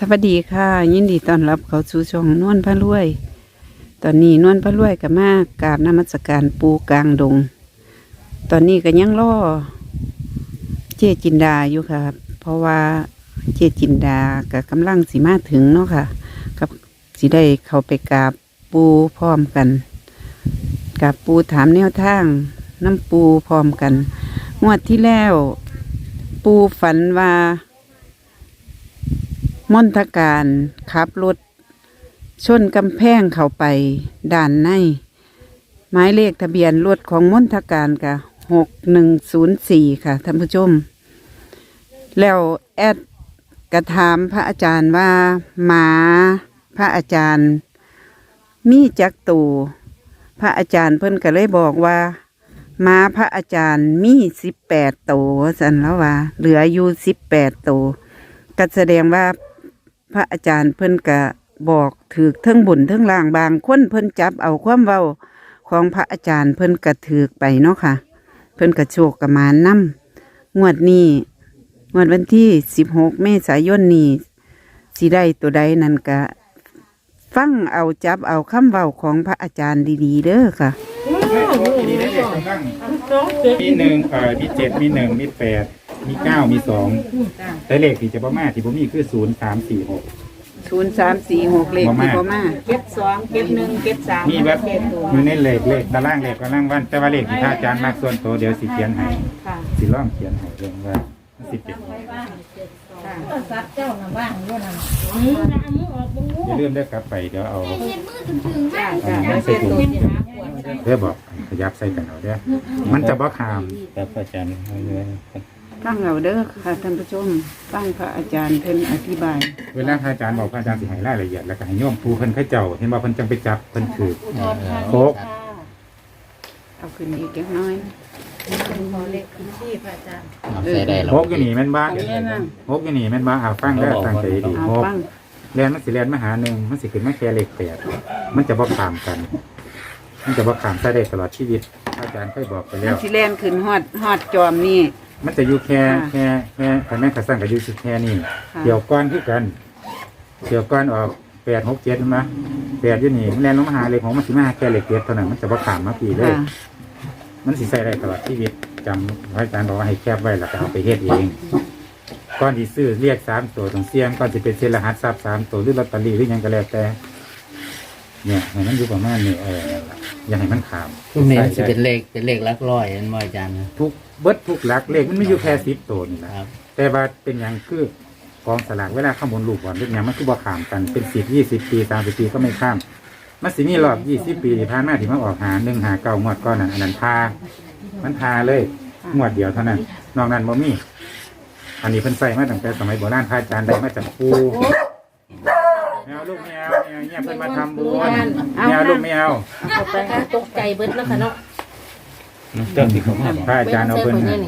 สวัสดีค่ะ ยินดีต้อนรับเขาสู่ช่องนวลพระรวย ตอนนี้นวลพระรวยกับมากราบนมัสการปูกลางดง ตอนนี้ก็ยังรอเจจินดาอยู่ค่ะ เพราะว่าเจจินดากับกำลังสีมาถึงเนาะค่ะ กับสิได้เขาไปกราบปูพร้อมกันกราบปูถามแนวทางน้ำปูพร้อมกันงวดที่แล้ว ปูฝันว่า มนทการขับรถชนกำแพงเข้าไปด้านใน หมายเลขทะเบียนรถของมนทการกะหกหนึ่งศูนย์สี่ค่ะท่านผู้ชม แล้วแอดกระถามพระอาจารย์ว่าหมาพระอาจารย์ มีจักตูพระอาจารย์เพิ่นก็เลยบอกว่าหมาพระอาจารย์มีสิบแปดตัวสันแล้วว่า เหลืออยู่สิบแปดตัวก็แสดงว่า พระอาจารย์เพิ่นก็บอกถือเทิงบุญเทิงล่างบางคนเพิ่นจับเอาความเว้าของพระอาจารย์เพิ่นก็ถือไปเนาะค่ะ เพิ่นก็โชคกับมานนำงวดนี้งวดวันที่สิบหกเมษายนนี้สิได้ตัวใดนั่นก็ฟังเอาจับเอาคำเว้าของพระอาจารย์ดีๆเด้อค่ะ มีได้เด็กกำลังมีหนึ่งเอ่อมีเจ็ดมีหนึ่งมีแปด มีเก้ามีสองแต่เลขที่จะบ่มาที่ผมมีคือศูนย์สามสี่หก ศูนย์สามสี่หกเลขที่พ่อมาเก็บสองเก็บหนึ่งเก็บสามมีแบบเก็บตัวอยู่ในเลขเลขตารางเลขตารางวัน แต่ว่าเลขที่ท่าอาจารย์มากส่วนตัวเดี๋ยวสิเขียนให้ค่ะสิล่องเขียนให้เรื่องว่ามันสิบเจ็ดซัดเจ้าหน้าบ้านด้วยนะอย่าลืมได้อกลับไปเดี๋ยวเอาจ้าเอาจ้ามันใส่ถุงเดี๋ยวบอกขยับใส่กันเอาเด้อมันจะบ่ขามครับอาจารย์เอาเลย ฟังเอาเด้อค่ะท่านผู้ชมฟังพระอาจารย์เพิ่นอธิบาย เวลาพระอาจารย์บอกพระอาจารย์สิให้รายละเอียดแล้วก็ให้โยมผู้เพิ่นเขาเจ้าเห็นว่าเพิ่นจังไปจับเพิ่นถือโคกเอาขึ้นอีกเล็กน้อยพอเล็กขึ้นที่พระอาจารย์เอาใส่ได้หรอโฮกอยู่นี่แม่นบ้าโฮกอยู่นี่แม่นบ้าอ่าฟังได้อตั้งใจดีเอาโฮกฟังเรียนมันสิเรียนมาหาหนึ่งมันสิขึ้นมาแค่เลขแปดมันจะบ่ขามกัน มันจะบ่ขามใส่ได้ตลอดชีวิตอาจารย์เคยบอกไปแล้มันว สิแล่นขึ้นฮอดฮอดจอมนี่ มันจะอยู่แค่ค่ะแค่แค่คันแม่นขัดสั่งกับอยู่สิแค่นี้ค่ะ เกี่ยวก้อนคือกันเกี่ยวก้อนออกแปดหกเจ็ดใช่ไหมแปดอยู่นี่มันเรียนลงมาหาเลขของมันสิมาหาแค่เลขเจ็ดเท่านั้นมันจะบ่ขามมาปีเลย ค่ะ มันสิใส่ได้ตลอดชีวิตจำพระอาจารย์บอกว่าให้แคบไว้แล้วก็เอาไปเฮ็ดเองก่อนที่ซื้อเรียกสามตัวต้องเสี่ยงก่อนจะเป็นเซนรหัสทรัพย์สามตัวหรือลอตเตอรี่หรือหยังก็แล้วแต่ เนี่ยให้มันอยู่ประมาณนี้เออนั่นล่ะ อย่าให้มันขามพวกนี้มันจะใส่เป็นได้เลขเป็นเลขหลักร้อยนั่นว่าอาจารย์นะทุกเบิดทุกหลักเลขมันไม่อยู่แค่สิบตัวนี่นะครับ แต่ว่าเป็นอย่างคือกองสลากเวลาข้ามบนลูกบอลเรื่องอย่างมันคือบ่ขามกันเป็นสิบยี่สิบปีสามสิบปีก็ไม่ข้ามมันสิมีรอบยี่สิบปีที่ผ่านมาที่มันออกหาหนึ่งหาเก้างวดก้อนนั้นอันนั้นพา มันพาเลยงวดเดียวเท่านั้นนอกนั้นบ่มี อันนี้เพิ่นใส่มาตั้งแต่สมัยโบราณพระอาจารย์ได้มาจากครู แมวลูกแมวแมวเนี่ยเพิ่นมาทำบุญแมวลูกแมวเอาไปตกใจเบิดแล้วค่ะเนาะเจ้าที่เขามาบอกพระอาจารย์เอาเพิ่นเบิ่ง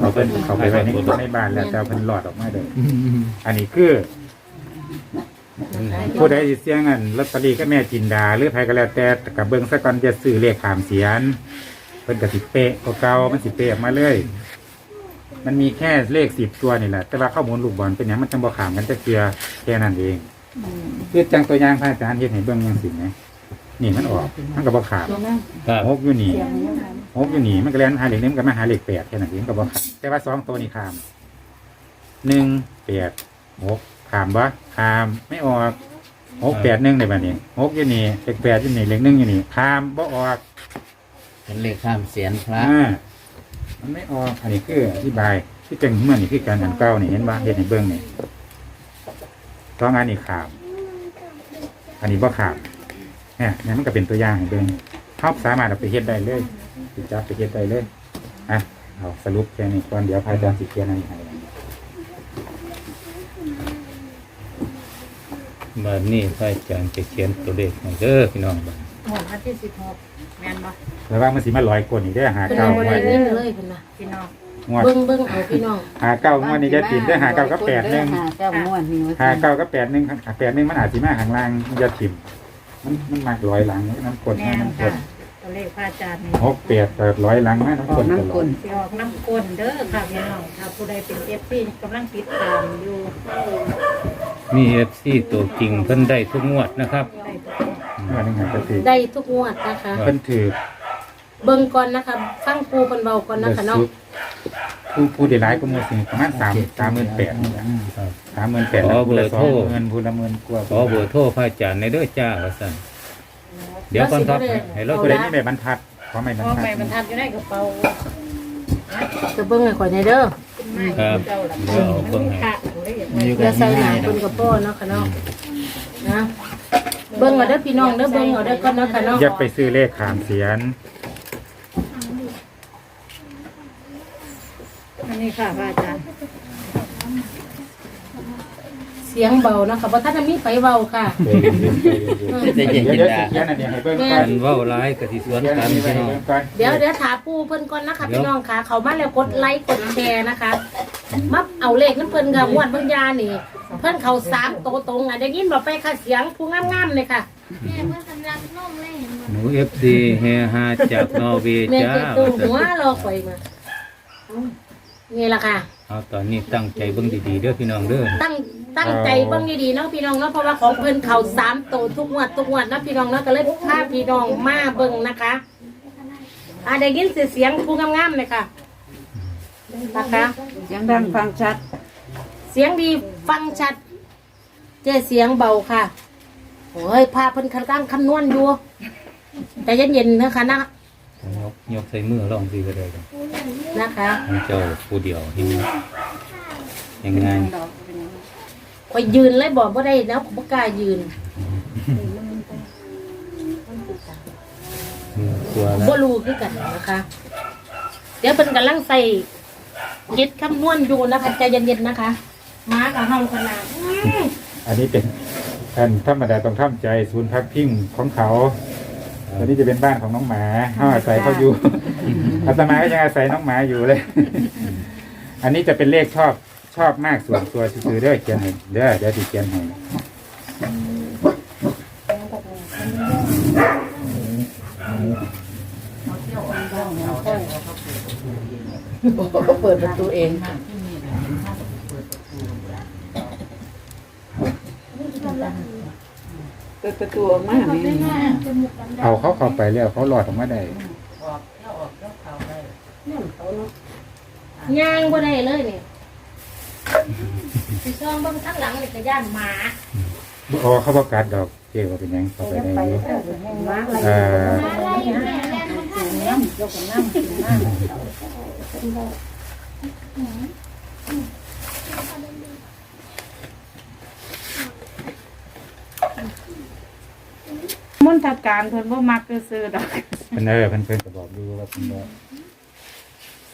เอาเพิ่นเขาไปไว้ในในบ้านแล้วแต่เอาเพิ่นหลอดออกมาเลยอันนี้คือผู้ใดสิเสียงอันลอตเตอรี่ก็แม่จินดา หรือใครก็แล้วแต่กับเบิ่งซะก่อนจะซื้อเลขขามเสียนเพิ่นก็สิเปะกว่าเก่ามันสิเปะออกมาเลย มันมีแค่เลขสิบตัวนี่แหละ แต่ว่าข้อมูลลูกบอลเป็นอย่างมันจังบ่ขามกันจะเกลือแค่นั้นเอง คือจังตัวอย่างพระอาจารย์เฮ็ดให้เบิ่งยังสิไหมนี่มันออกมันก็บ่ขามครับหกอยู่นี่หกอยู่นี่มันก็เรียนหาเลขนี้มันก็มาหาเลขแปดแค่นั้นเองมันก็บ่ขามแต่ว่าสองตัวนี่ขามหนึ่งแปดหกขามบ่ขามไม่ออกหกแปดหนึ่งในบัดนี้หกอยู่นี่เลขแปดอยู่นี่เลขหนึ่งอยู่นี่ขามบ่ออกเป็นเลขข้ามเสียนพระอ่ามันไม่ออกอันนี้คืออธิบายที่จังเมื่อนี่คือการอันเก้านี่เห็นว่าเห็นในเบื้องนี่ สองอันนี้ขาม อันนี้บ่ขามเนี่ยนี่มันก็เป็นตัวอย่างให้เบื้องเขาสามารถเอาไปเฮ็ดได้เลยสิจับไปเฮ็ดได้เลยอะเอาสรุปแค่นี้ก่อนเดี๋ยวพระอาจารย์สิเขียนอันนี้ให้บัดนี้พระอาจารย์จะเขียนตัวเลขให้เด้อพี่น้องบัดหมดวันที่สิบหกแม่นบ่แล้วว่ามันสิมาลอยกลอีกได้อหาเป็นเก้าบ่งวได้ดยินี้นเลยเพิ่นน่ะพี่น้อง งวดเบิ่งเบิ่งเอาพี่น้อง หาเก้างวดนี้จะติดได้อหาเก้าก็แปดหนึ่งหาเก้างวดนี่ว่าหาเก้าก็แปดหนึ่งแปดหนึ่งมันอาจสิมาข้างล่างมันจะถิ่มมันมันมากร้อยหลังน้ำกดแม่นน้ำกค่ะดตัวเลขพระอาจารย์นี่หกแปดเปิดร้อยหลังนะน้ำออกกดตลน้ำอกลดสิออกน้ำก้นเด้อค่ะพี่น้องถ้าผู้ใดเป็น FC กำลังติดตามอยู่มีเอฟซีตัวจริงเพิ่นได้ทุกงวดนะครับอันนี้ไงก็ถือได้ทุกงวดนะคะ เพิ่นถือเบิ่งก่อนนะคะฟังปูเพิ่นเบาก่อนนะคะเนาะ ผู้ผู้ได้หลายก็มูสิประมาณสามสามหมื่นแปดนี่แหละครับสามหมื่นแปดขอเบอร์โทร เงินผู้ละหมื่นกว่าขอเบอร์โทรพระอาจารย์ในเด้อจ้าว่าซั่นเดี๋ยวก่อนครับให้เราผู้ใดนี่แบบบรรทัดขอไม่บรรพ่อทัดแม่บรรทัดอยู่ในกระเป๋าจะเบิ่งให้ข่อยในเด้อครับเดี๋ยวเอาเบิ่งให้ เดี๋ยวใส่หนังเพิ่นกับพ่อเนาะค่ะเนาะนะเบิ่งเอาเด้อพี่น้องเด้อเบิ่งเอาเด้อก่อนเนาะค่ะเนาะอย่าไปซื้อเลขขามเสียน อันนี้ค่ะพระอาจารย์ เสียงเบาเนาะค่ะบ่ทันได้มีไฟเบาค่ะเดี๋ยวเดี๋ยวเขียนอันนี้ให้เบิ่งก่อกันนเว้าร้ายกับที่สวนเขียนกันนนี้พี่น้องเบิ่งก่อนเดี๋ยวเดี๋ยวถามปูเพิ่นก่อนนะคะพี่น้องค่ะ เขามาแล้วกดไลค์กดแชร์นะคะมาเอาเลขนั้นเพิ่นค่ะงวดเบิ่งยานี่ เพิ่นเขาสามโตตรงอะได้ยินบ่ไปค่ะเสียงผู้งามๆเลยค่ะ แม่เพื่อนสำลักนมเลยเห็นบ่หนูเอฟซีเฮฮาจากนอร์เวย์แม่จ้าจะตูหัวรอข่อยมา นี่ล่ะค่ะ เอาตอนนี้ตั้งใจเบิ่งดีๆเด้อพี่น้องเด้อตั้งตั้งใจเบ้างดีๆเนาะพี่น้องเนาะเพราะว่าของเพิ่นเขาสามโตทุกงวดทุกงวดเนาะพี่น้องเนาะก็เลยพาพี่น้องมาเบิ่งนะคะอ่าได้ยินเสียงผู้งามๆเลยค่ะนะคะเสียงดังฟังชัด เสียงดีฟังชัด เจเสียงเบาค่ะโอ้ยพาเพิ่นตั้งคำนวณอยู่แต่เย็นๆนะคะนะ ยกยกใส่มือลองสิก็ได้ครับนะคะให้เจ้าผู้เดียวเห็นยังไงข่อยยืนเลยบอกว่าได้แล้วผมบ่กล้ายืนมือกลัวแล้วบ่รู้คือกันนะคะ เดี๋ยวเพิ่นกำลังใส่เย็ดคำนวณอยู่นะคะใจเย็นๆนะคะ ม้ากับเฮาขนาดอื้ออันนี้เป็นอันธรรมดาต้องทำใจ ศูนย์พักพิงของเขา อันนี้จะเป็นบ้านของน้องหมาเขาอาศัยเขาอยู่ อาตมาก็ยังอาศัยน้องหมาอยู่เลย อันนี้จะเป็นเลขชอบชอบมากส่วนตัวซื้อเด้อเขียนให้เด้อเดี๋ยวสิเขียนให้เปิดประตูเอง เปิดประตูออกมาแม่เอาเขาเข้าไปแล้วเขาหลอดออกมาได้ย่างบ่ได้เลยเนี่ยสิซ่องเบิ่งข้างหลังนี่ก็ย่านหมาอ๋อเขาประกาศดอกเจ๊ว่าเป็นหยังเข้าไปได้อยู่เอ่ออะไรอยู่แม่แม่มันทำเนี่ย มนทการเพิ่นบ่มักซื้อดอกเป็นเออเพิ่นเพิ่นก็บอกดูว่าเพิ่นบอก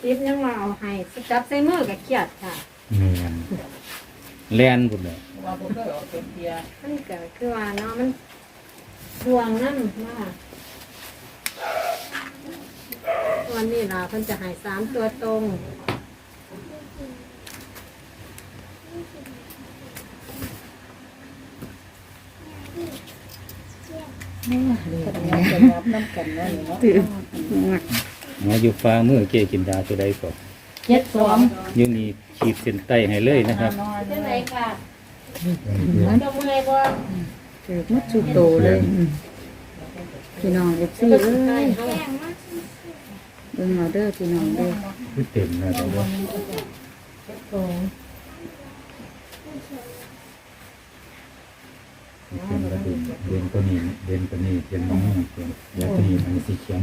ซิปยังมาเอาให้สิจับใส่มือก็เครียดค่ะเนียนแล่นพุ่นเลยมันก็คือว่าเนาะมันดวงนั่นมาวันนี้ล่ะเพิ่นจะให้สามตัวตรง ตื่นหมออยู่ฟ้ามือเกกินดาตัวใดก็เจ็ดสองอยูนี่ขีดเส้นใต้ให้เลยนะครับเท่าไหร่ค่ะเจ้าเมื่อยบ่ถือมัดสุโตเลยพี่น้องเอฟซีก็เอ้สิให้ยเฮาเบิ่งเอาเด้อพี่น้องเด้อคือเต็มแล้วแต่ว่า สองเต็มแล้วเด่นเด่นตัวนี้เด่นตัวนี้เด่นน้องนี่เด่นเดี๋ยวตัวนี้มันสีเขียน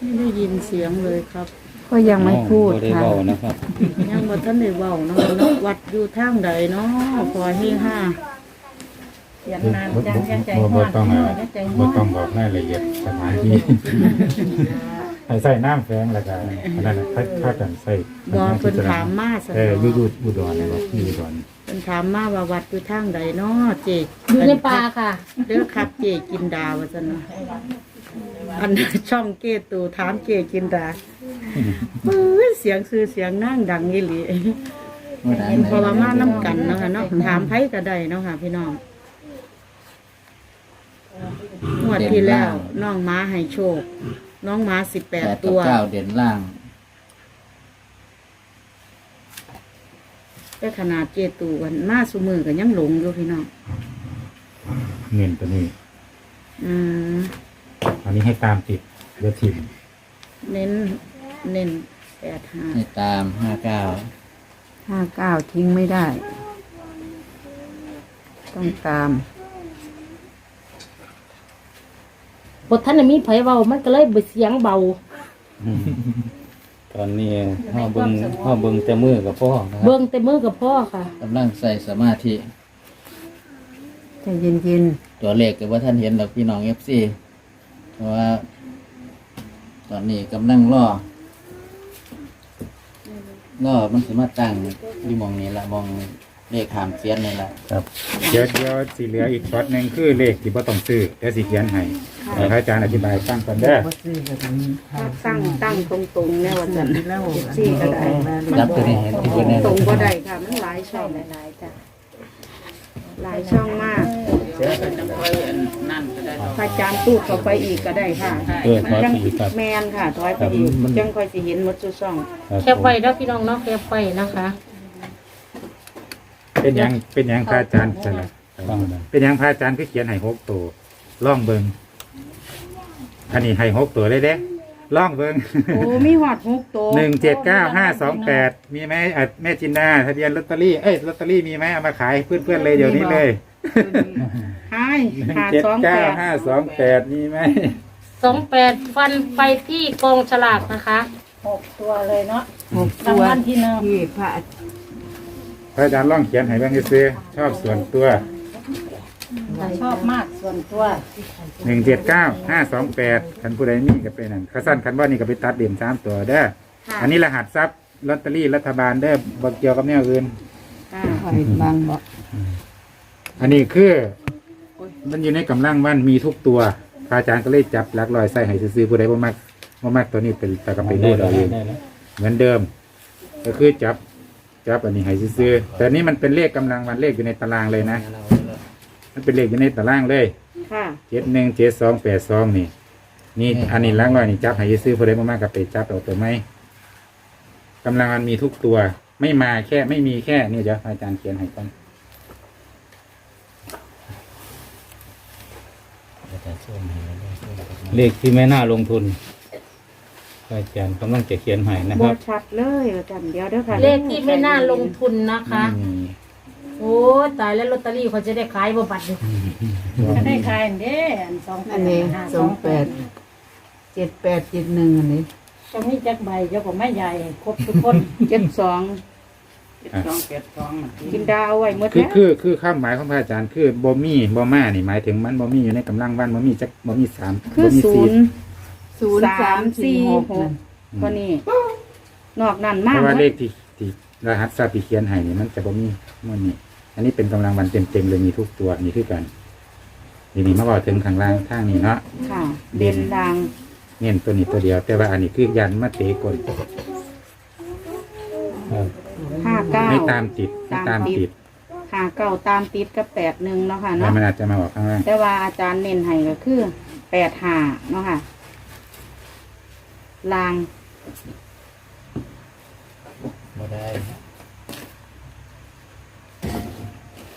ไม่ได้ยินเสียงเลยครับ ก็ยังไม่พูดบ่ได้ค่ะเว้านะครับ ยังบ่ทันได้เว้าเนาะเนาะวัดอยู่ทางใดเนาะพอเฮห้า เสียงนานจังจังใจบ่ฮ้บ่อนต้องเอเอาอจังใจบ่ฮ้อนต้องบอกรายละเอียดสถานที่ให้ใส่น้ำแฝงแล้วก็อันนั้นน่ะถ้าถ้ากันใส่บ่เพิ่นถามมาซะเอออยู่อยู่อุดรนี่บ่อยู่อุดรเพิ่นถามมาว่าวัดอยู่ทางใดเนาะเจอยู่ในป่าค่ะ เด้อครับเจกินดาว่าซั่นเนาะอันช่องเกตูถามเจกินดาเอ้ยเสียงคือเสียงนั่งดังอีหลีเพราะว่ามานํกันเนาะค่ะเนาะถามไผก็ได้เนาะค่ะพี่น้องง วดวดที่แล้วน้องม้าให้โชค น้องม้าสิบแปแปดดกัตับว เก้าเด่นล่าง แต่ขนาดเจตูกันมาสุมือกันยังหลงอยู่พี่น้องเงินตัวนี้ อืมอันนี้ให้ตามติดเดี๋ยวถิ่มเน้น เน้นแปดห้าให้ตามห้าเก้าห้าเก้าทิ้งไม่ได้ ต้องตาม บทท่านน่ะมีไผเบามันก็เลยเบเสียงเบา ตอนนี้ห้อเบิงห้อเบิงแต่มือกับพ่อนะครัเบิ่บงแต่มือกับพ่อค่ะ กำลังใส่สมาธิ ใจเย็นตัวเลขก็ว่าท่านเห็นหรอกพี่น้องเอฟซีเพราะว่า ตอนนี้กำลังรอรอมันสิมาตั้งอยู่หมองนี้ละหมอง เลขขามเสียนนี่ละครับเดี๋ยวเดี๋ยวสีเหลืออีกช็อตหนึ่งคือเลขที่บ่ต้องซื้อเดี๋ยวสีเขียนให้เดี๋ยวพระอาจารย์อธิบายตั้งก่อนเด้อตั้งตั้งตรงตรงๆแน่วันจันทร์สี่ก็ได้จับตัวนี้เห็นที่บนนี้ตรงก็ได้ค่ะมันหลายช่องหลายจ้ะหลายช่องมากพระอาจารย์ตูดเข้าไปอีกก็ได้ค่ะเออขอสีครับแมนค่ะถอยไปอีกครับมันจังค่อยสิเห็นหมดทุกช่อง ครับแคบไว้แล้วพี่น้องเนาะแคบไว้นะคะ เป็นหยังเป็นหยังพระอาจารย์ใช่ไหมฟังนะเป็นหยังพระอาจารย์คือเขียนให้หกตัวล่องเบิงอันนี้ให้หกตัวเลยเด้ล่องเบิง โอ้มีหอดหกตัวหนึ่งเจ็ดเก้าห้าสองแปดมีไหมอะแม่จินดาทะเบียนลอตเตอรี่เอ้ยลอตเตอรี่มีไหมเอามาขายเพื่อนๆเลยเดี๋ยวนี้เลยหายหนึ่งหาเจ็ดสองแปเก้าดห้าสองแปดมีไหมสองแปดฟันไปที่กองฉลากนะคะหกตัวเลยเนาะๆหกตัวรางวัลที่หนึ่งที่พระ พระอาจารย์ล่องเขียนให้บ้างซื้อชอบส่วนตัวชอบมากส่วนตัวหนึ่งเจ็ดเก้าห้าสองแปดคันผู้ใดมีก็เป็นนั่นข้าสั้นคันว่านี่ก็ไปตัดเด่นสามตัวเด้อค่ะอันนี้รหัสทรัพย์ลอตเตอรี่รัฐบาลเด้อบ่เกี่ยวกับแนวอื่นค่ะคอยบางบอกอันนี้คือ มันอยู่ในกำลังวันมีทุกตัวพระอาจารย์ก็เลยจับหลักลอยใส่ให้ซื้อๆผู้ใดบ่มักบ่มักตัวนี้เป็นแต่ก็ไปรูดเอาเองได้แล้วเหมือนเดิม ก็คือจับ จับอันนี้ให้ซื้อๆแต่นี่มันเป็นเลขกำลังวันเลขอยู่ในตารางเลยนะ มันเป็นเลขอยู่ในตารางเลยค่ะเจ็ดหนึ่งเจ็ดสองแปดสองนี่ นี่อันนี้หลักลอยนี่จับให้ซื้อผู้ใดบ่มักก็ไปจับเอาตัวไหมกำลังมันมีทุกตัว ไม่มาแค่ไม่มีแค่นี่เดี๋ยวอาจารย์เขียนให้ก่อนเลขที่ไม่น่าลงทุน อาจารย์กำลังจะเขียนให้นะคบ่รับ ชัดเลยอาจารย์เดียวเด้อค่ะเลขที่ไม่น่าลงทุนนะคะไม่มีโอ้ยตายแล้วลอตเตอรี่เขาจะได้ขายบ่บัดนี้ก็ได้ขายอันเด้อันสองแปอัดนนี้ห้าสองแปดเจ็ดแปดเจ็ดหนึ่งอันนี้จะมีจักใบเจ้าก็ไม่ใหญ่ครบทุกคนเจ็ดสองสองแปดสองกินดาวไว้หมดคือแล้วคือคือข้ามหมายของพระอาจารย์คือบ่มีบ่มานี่หมายถึงมันบ่มีอยู่ในกำลังวันบ่มีจักบ่มีสามคือบ่มีศูสี่นย์ ศูนย์สามสี่หกหนั่กนก็นี่นอกนั้นเพมากราะว่าเลขที่ที่รหัสทราบที่เขียนให้นี่มันจะบ่มีมันนี่อันนี้เป็นกำลังวันเต็มๆเลยมีทุกตัวนี่คือกันนี่นี่มาบอกถึงข้างล่างทางนี้เนาะค่ะ เด่นดังเน้นตัวนี้ตัวเดียว แต่ว่าอันนี้คือยันมาเตะกลห้าเก้าไม่ตามติดไม่ตามติดห้าเก้าตามติดกับแปดหนึ่งเนาะค่ะแล้วเนาะมันอาจจะมาออกข้างล่างแต่ว่าอาจารย์เน้นให้ก็คือแปดห้าเนาะค่ะ ลางบ่ได้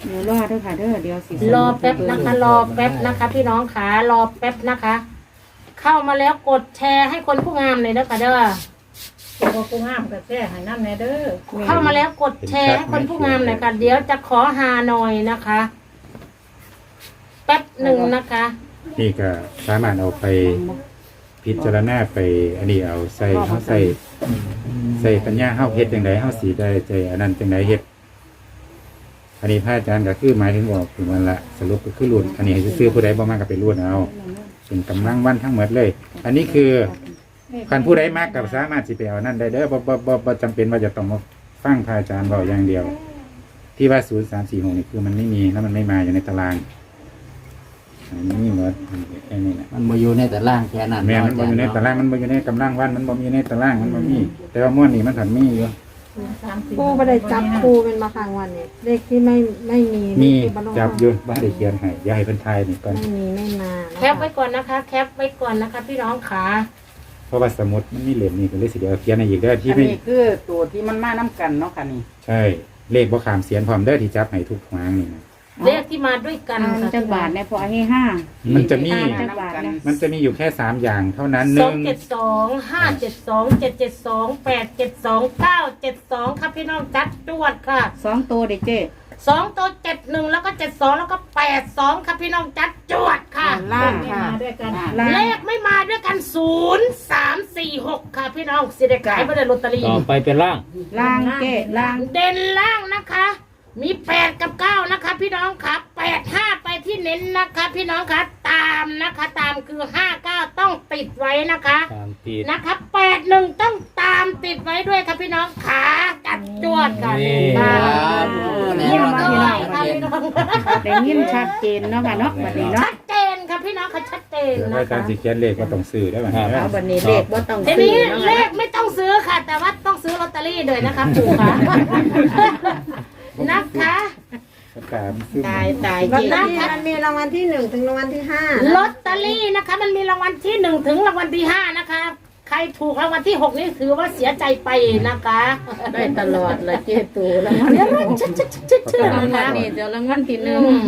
เดี๋ยวรอเด้อค่ะเด้อเดี๋ยวสิรอแป๊บนะคะ รอแป๊บนะคะ พี่น้องขารอแป๊บนะคะ เข้ามาแล้วกดแชร์ให้คนผู้งามเลยนะคะเด้อตัวกูงามกับแท้ให้น้ำแน่เด้อเข้ามาแล้วกดแชร์ให้คนผู้งามหน่อยค่ะเดี๋ยวจะขอหาหน่อยนะคะ แป๊บหนึ่งนะคะ นี่ก็สามารถเอาไป พิจารณาไปอันนี้เอาใส่เขาใส่ใส่ปัญญาเฮาเฮ็ดจังไดเฮาสีได้ใจอันนั้นจังไดเฮ็ดอันนี้พระอาจารย์ก็คือหมายถึงบอกคือมันละสรุปก็คือรุ่นอันนี้ให้ซื้อผู้ใดบ่มากก็ไปรุ่นเอาเป็นกำลังวันทั้งหมดเลย อันนี้คือคันผู้ใดมากกับสามารถสิไปเอานั่นได้เด้อบ่บ่บ่บ่จำเป็นว่าจะต้องมาฟังพระอาจารย์บอกอย่างเดียว ที่ว่าศูนย์สามสี่หกนี่คือมันไม่มีแล้วมันไม่มาอยู่ในตาราง อันนี้หมดแค่นี้แหละมันมาอยู่ในแต่ล่างแค่นั้นแม่นมันบ่อยู่ในตารางมันบ่อยู่ในกำลังวันมันบ่มีในตารางมันบ่มีแต่ว่าม้วนนี่มันถันมีอยู่ ปูบ่ได้จับปูเป็นมาครั้งวันนี้เลขที่ไม่ไม่มีมีเลขที่บ่ลงจับอยืนบ้านได้เขียนให้อย่าให้เพิ่นทายนี่ก่อนไม่มีไม่มานะะแคปไว้ก่อนนะคะ แคปไว้ก่อนนะคะ พี่น้องขาเพราะว่าสมุดมันมีเหลี่ยมนี่ก็เลยสิเดียวเขียนให้อีกได้อที่อันไม่ นี้คือตัวที่มันมาน้ำกันเนาะค่ะนี่ ใช่ เลขบ่ขามเสียนพร้อมเด้อที่จับให้ทุกครั้งนี่นะ เลขที่มาด้วยกันอันค่ะจังบาทเนี่ยพอให้ห้ามันจะมี อ่าจังหวัดนะมันจะมีอยู่แค่สามอย่างเท่านั้นหสอนึ่งงเจ็ดสองห้าเจ็ดสองเจ็ดเจ็ดสองแปดเจ็ดสองเก้าเจ็ดสองค่ะพี่น้องจัดจวดค่ะสองตัวเด็กเจ๊สองตัวเจ็ดหนึ่งแล้วก็เจ็ดสองแล้วก็แปดสองค่ะพี่น้องจัดจวดค่ะ ล่างค่ะล่างเลขไม่มาด้วยกันศูนย์สามสี่หกค่ะพี่น้องสิได้ขายไม่ได้ลอตเตอรี่ต่อไปเป็นล่าง ล่างเจ๊ล่าง เด่นล่างนะคะ มีแปดกับเก้านะคะ พี่น้องครับแปดห้าไปที่เน้นนะคะ พี่น้องคะตามนะคะ ตามคือห้าเก้าต้องติดไว้นะคะตามตีดนะคะแปดหนึ่งต้องตามติดไว้ด้วยค่ะพี่น้องขาจัดจวดค่ะนี่ค่ะแน่ยิ้มนอนก็พี่ไหวน้องค่ะพี่น้องได้ยินชัดเจนเนาะค่ะเนาะบัดนี้เนาะชัดเจนค่ะพี่น้องค่ะชัดเจนเดี๋ยวนะอาจารคะย์สิเขียนเลขก็ต้องซื้อได้ไหมเอาบัดนี้เลขว่าต้องทีซื้อนี้เนาะเลค่ะขไม่ต้องซื้อค่ะ แต่ว่าต้องซื้อลอตเตอรี่ด้วยนะคะปู่ค่ะ นะคะประกาศซื้อตายตายลอตเจ๊เตอรี่มันมีรางวัลที่หนึ่งถึงรางวัลที่ห้าลอตเตอรี่นะคะ มันมีรางวัลที่หนึ่งถึงรางวัลที่ห้านะคะ ใครถูกรางวัลที่หกนี่ถือว่าเสียใจไปนะคะ ได้ตลอดละเจ๊ตูรางวัลเดี๋ยวนะชึดชึดชึดชึดชึดรางวันะลนี่เดี๋ยวรางวัลที่หอืนึ่งม